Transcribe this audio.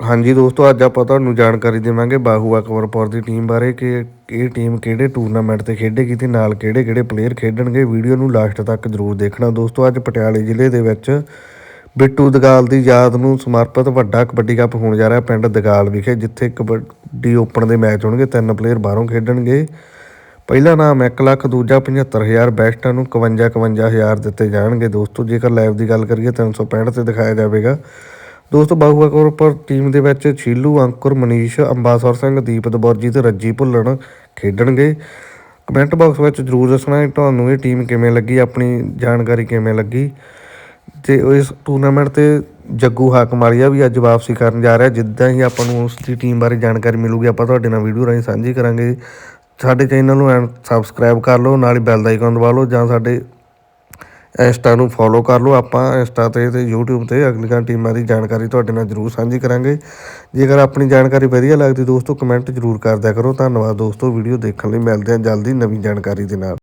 ਹਾਂਜੀ ਦੋਸਤੋ, ਅੱਜ ਆਪਾਂ ਤੁਹਾਨੂੰ ਜਾਣਕਾਰੀ ਦੇਵਾਂਗੇ ਬਾਹੂਆ ਅਕਬਰਪੁਰ ਦੀ ਟੀਮ ਬਾਰੇ ਕਿ ਇਹ ਟੀਮ ਕਿਹੜੇ ਟੂਰਨਾਮੈਂਟ ਤੇ ਖੇਡੇਗੀ ਤੇ ਨਾਲ ਕਿਹੜੇ-ਕਿਹੜੇ ਪਲੇਅਰ ਖੇਡਣਗੇ। ਵੀਡੀਓ ਨੂੰ ਲਾਸਟ ਤੱਕ ਜ਼ਰੂਰ ਦੇਖਣਾ ਦੋਸਤੋ। ਅੱਜ ਪਟਿਆਲੇ ਜ਼ਿਲ੍ਹੇ ਦੇ ਵਿੱਚ ਬਿੱਟੂ ਦਗਾਲ ਦੀ ਯਾਦ ਨੂੰ ਸਮਰਪਿਤ ਵੱਡਾ ਕਬੱਡੀ ਕੱਪ ਹੋਣ ਜਾ ਰਿਹਾ ਪਿੰਡ ਦਗਾਲ ਵਿਖੇ, ਜਿੱਥੇ ਕਬੱਡੀ ਓਪਨ ਦੇ ਮੈਚ ਹੋਣਗੇ। ਤਿੰਨ ਪਲੇਅਰ ਬਾਹਰੋਂ ਖੇਡਣਗੇ। ਪਹਿਲਾ ਨਾਮ 1 ਲੱਖ, ਦੂਜਾ 75000 ਬੈਸਟਾਂ ਨੂੰ 51 51000 ਦਿੱਤੇ ਜਾਣਗੇ ਦੋਸਤੋ। ਜੇਕਰ ਲਾਈਵ ਦੀ ਗੱਲ ਕਰੀਏ 365 ਤੇ ਦਿਖਾਇਆ ਜਾਵੇਗਾ। ਦੋਸਤੋ, ਬਾਹੂ ਅਕਬਰ ਪਰ ਟੀਮ ਦੇ ਵਿੱਚ ਛੀਲੂ, ਅੰਕੁਰ, ਮਨੀਸ਼, ਅੰਬਾਸਰ ਸਿੰਘ ਦੀਪ ਦਬੋਰਜੀ ਤੇ ਰੱਜੀ ਭੁੱਲਣ ਖੇਡਣਗੇ। ਕਮੈਂਟ ਬਾਕਸ ਵਿੱਚ ਜਰੂਰ ਦੱਸਣਾ ਕਿ ਤੁਹਾਨੂੰ ਇਹ ਟੀਮ ਕਿਵੇਂ ਲੱਗੀ, ਆਪਣੀ ਜਾਣਕਾਰੀ ਕਿਵੇਂ ਲੱਗੀ। ਤੇ ਇਸ ਟੂਰਨਾਮੈਂਟ ਤੇ ਜੱਗੂ ਹਾਕਮਾਰੀਆ ਵੀ ਅੱਜ ਵਾਪਸੀ ਕਰਨ ਜਾ ਰਿਹਾ, ਜਿੱਦਾਂ ਹੀ ਆਪਾਂ ਨੂੰ ਉਸ ਦੀ ਟੀਮ ਬਾਰੇ ਜਾਣਕਾਰੀ ਮਿਲੂਗੀ, ਆਪਾਂ ਤੁਹਾਡੇ ਨਾਲ ਵੀਡੀਓ ਰਾਹੀਂ ਸਾਂਝੀ ਕਰਾਂਗੇ। ਸਾਡੇ ਚੈਨਲ ਨੂੰ ਸਬਸਕ੍ਰਾਈਬ ਕਰ ਲਓ, ਨਾਲ ਹੀ ਬੈਲ ਦਾ ਆਈਕਨ ਦਬਾ ਲਓ, ਜਾਂ ਸਾਡੇ ਇੰਸਟਾ ਨੂੰ ਫੋਲੋ ਕਰ ਲਓ। ਆਪਾਂ ਇੰਸਟਾ ਤੇ ਤੇ YouTube ਤੇ ਅਗਲੀਆਂ ਟੀਮਾਂ ਦੀ ਜਾਣਕਾਰੀ ਤੁਹਾਡੇ ਨਾਲ ਜਰੂਰ ਸਾਂਝੀ ਕਰਾਂਗੇ। ਜੇਕਰ ਆਪਣੀ ਜਾਣਕਾਰੀ ਵਧੀਆ ਲੱਗਦੀ, ਦੋਸਤੋ ਕਮੈਂਟ ਜਰੂਰ ਕਰਦਿਆ ਕਰੋ। ਧੰਨਵਾਦ, ਦੋਸਤੋ। ਵੀਡੀਓ ਦੇਖਣ ਲਈ ਮਿਲਦੇ ਹਾਂ ਜਲਦੀ ਨਵੀਂ ਜਾਣਕਾਰੀ ਦੇ ਨਾਲ।